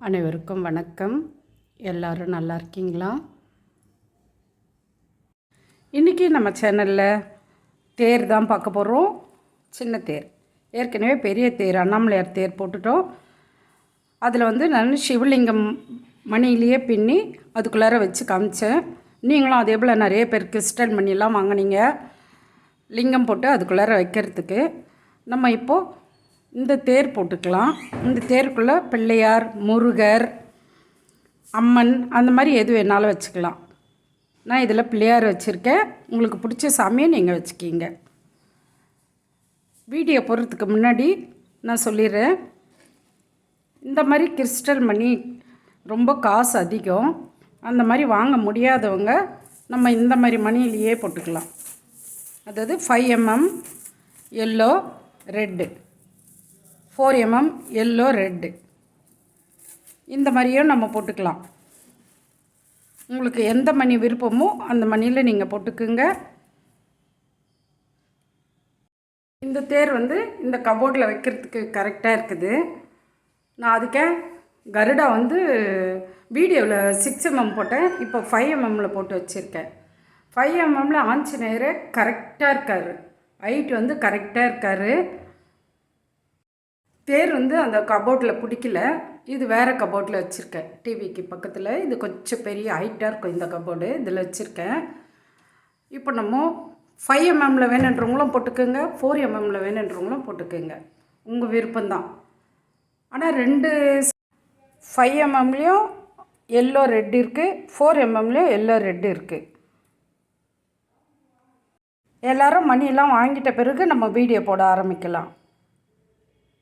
அனைவருக்கும் வணக்கம். எல்லாரும் நல்லா இருக்கீங்களா? இன்றைக்கி நம்ம சேனலில் தேர் தான் பார்க்க போகிறோம் சின்ன தேர். ஏற்கனவே பெரிய தேர் அண்ணாமலையார் தேர் போட்டுட்டோம். அதில் வந்து நான் சிவலிங்கம் மணியிலேயே பின்னி அதுக்குள்ளார வச்சு காமிச்சேன். நீங்களும் அதே போல் நிறைய பேர் கிறிஸ்டல் மணிலாம் வாங்கினீங்க. லிங்கம் போட்டு அதுக்குள்ளார வைக்கிறதுக்கு. நம்ம இப்போது இந்த தேர் போட்டுக்கலாம். இந்த தேருக்குள்ளே பிள்ளையார் முருகர் அம்மன் அந்த மாதிரி எது வேணாலும் வச்சுக்கலாம். நான் இதில் பிள்ளையார் வச்சுருக்கேன். உங்களுக்கு பிடிச்ச சாமியை நீங்கள் வச்சுக்கிங்க. வீடியோ போடுறதுக்கு முன்னாடி நான் சொல்லிடுறேன். இந்த மாதிரி கிறிஸ்டல் மணி ரொம்ப காசு அதிகம். அந்த மாதிரி வாங்க முடியாதவங்க நம்ம இந்த மாதிரி மணியிலேயே போட்டுக்கலாம். அதாவது five mm yellow red four mm yellow red இந்த மாதிரியும் நம்ம போட்டுக்கலாம். உங்களுக்கு எந்த மணி விருப்பமோ அந்த மணியில் நீங்கள் போட்டுக்குங்க. இந்த தேர் வந்து இந்த கபோர்டில் வைக்கிறதுக்கு கரெக்டாக இருக்குது. நான் அதுக்கே கருடா வந்து வீடியோவில் சிக்ஸ் எம்எம் போட்டேன். இப்போ ஃபைவ் எம்எம்மில் போட்டு வச்சுருக்கேன். ஃபைவ் எம்எம்மில் ஆஞ்சநேயர் கரெக்டாக இருக்கார். ஹைட் வந்து கரெக்டாக இருக்கார். தேர் வந்து அந்த கபோர்டில் பிடிக்கல. இது வேறு கபோர்டில் வச்சுருக்கேன். டிவிக்கு பக்கத்தில். இது கொஞ்சம் பெரிய ஹைட்டாக இருக்கும் இந்த கபோர்டு இதில் வச்சுருக்கேன். இப்போ நம்ம ஃபைவ் எம்எம்மில் வேணுன்றவங்களும் போட்டுக்கோங்க. ஃபோர் எம்எம்மில் வேணுன்றவங்களும் போட்டுக்கோங்க. உங்கள் விருப்பம்தான். ஆனால் ரெண்டு ஃபைவ் எம்எம்லேயும் எல்லோ ரெட் இருக்குது ஃபோர் எம்எம்லேயும் எல்லோ ரெட் இருக்குது எல்லோரும் மணியெல்லாம் வாங்கிட்ட பிறகு நம்ம வீடியோ போட ஆரம்பிக்கலாம்.